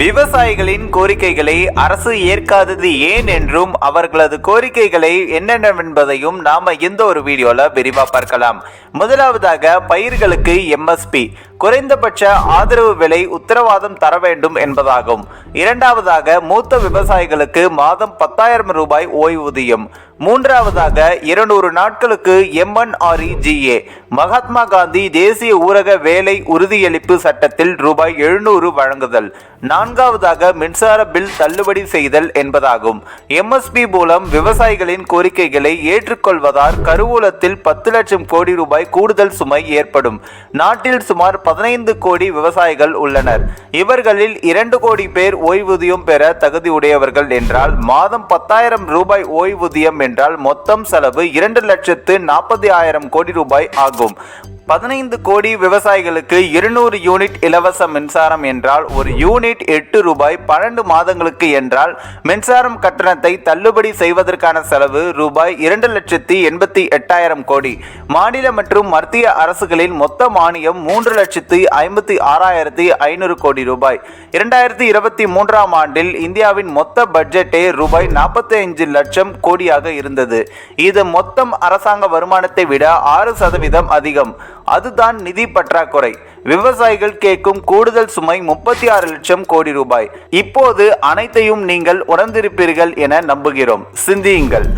விவசாயிகளின் கோரிக்கைகளை அரசு ஏற்காதது ஏன் என்றும் அவர்களது கோரிக்கைகளை என்னென்னவென்பதையும் நாம இந்த ஒரு வீடியோல விரிவா பார்க்கலாம். முதலாவதாக பயிர்களுக்கு எம்எஸ்பி குறைந்தபட்ச ஆதரவு விலை உத்தரவாதம் தர வேண்டும் என்பதாகும். இரண்டாவதாக மூத்த விவசாயிகளுக்கு மாதம் பத்தாயிரம் ரூபாய் ஓய்வூதியம். மூன்றாவதாக இருநூறு நாட்களுக்கு எம்என்ஆர்இஜிஏ மகாத்மா காந்தி தேசிய ஊரக வேலை உறுதியளிப்பு சட்டத்தில் ரூபாய் எழுநூறு வழங்குதல். நான்காவதாக மின்சார பில் தள்ளுபடி செய்தல் என்பதாகும். எம்எஸ்பி மூலம் விவசாயிகளின் கோரிக்கைகளை ஏற்றுக்கொள்வதால் கருவூலத்தில் பத்து லட்சம் கோடி ரூபாய் கூடுதல் சுமை ஏற்படும். நாட்டில் சுமார் பதினைந்து கோடி விவசாயிகள் உள்ளனர். இவர்களில் இரண்டு கோடி பேர் ஓய்வூதியம் பெற தகுதியுடையவர்கள் என்றால் மாதம் பத்தாயிரம் ரூபாய் ஓய்வூதியம் என்றால் மொத்தம் செலவு இரண்டு லட்சத்து நாற்பத்தி ஆயிரம் கோடி ரூபாய் ஆகும். பதினைந்து கோடி விவசாயிகளுக்கு இருநூறு யூனிட் இலவச மின்சாரம் என்றால் ஒரு யூனிட் எட்டு ரூபாய் பன்னெண்டு மாதங்களுக்கு என்றால் மின்சாரம் கட்டணத்தை தள்ளுபடி செய்வதற்கான செலவு ரூபாய் இரண்டு லட்சத்தி எண்பத்தி எட்டாயிரம் கோடி. மாநில மற்றும் மத்திய அரசுகளின் மொத்த மானியம் மூன்று லட்சம் லட்சத்து ஐம்பத்தி ஆறாயிரத்தி ஐநூறு கோடி ரூபாய். இரண்டாயிரத்தி இருபத்தி மூன்றாம் ஆண்டில் இந்தியாவின் மொத்த பட்ஜெட்டே ரூபாய் நாற்பத்தி ஐந்து லட்சம் கோடியாக இருந்தது. இது மொத்தம் அரசாங்க வருமானத்தை விட ஆறு சதவீதம் அதிகம். அதுதான் நிதி பற்றாக்குறை. விவசாயிகள் கேட்கும் கூடுதல் சுமை முப்பத்தி ஆறு லட்சம் கோடி ரூபாய். இப்போது அனைத்தையும் நீங்கள் உணர்ந்திருப்பீர்கள் என நம்புகிறோம். சிந்தியுங்கள்.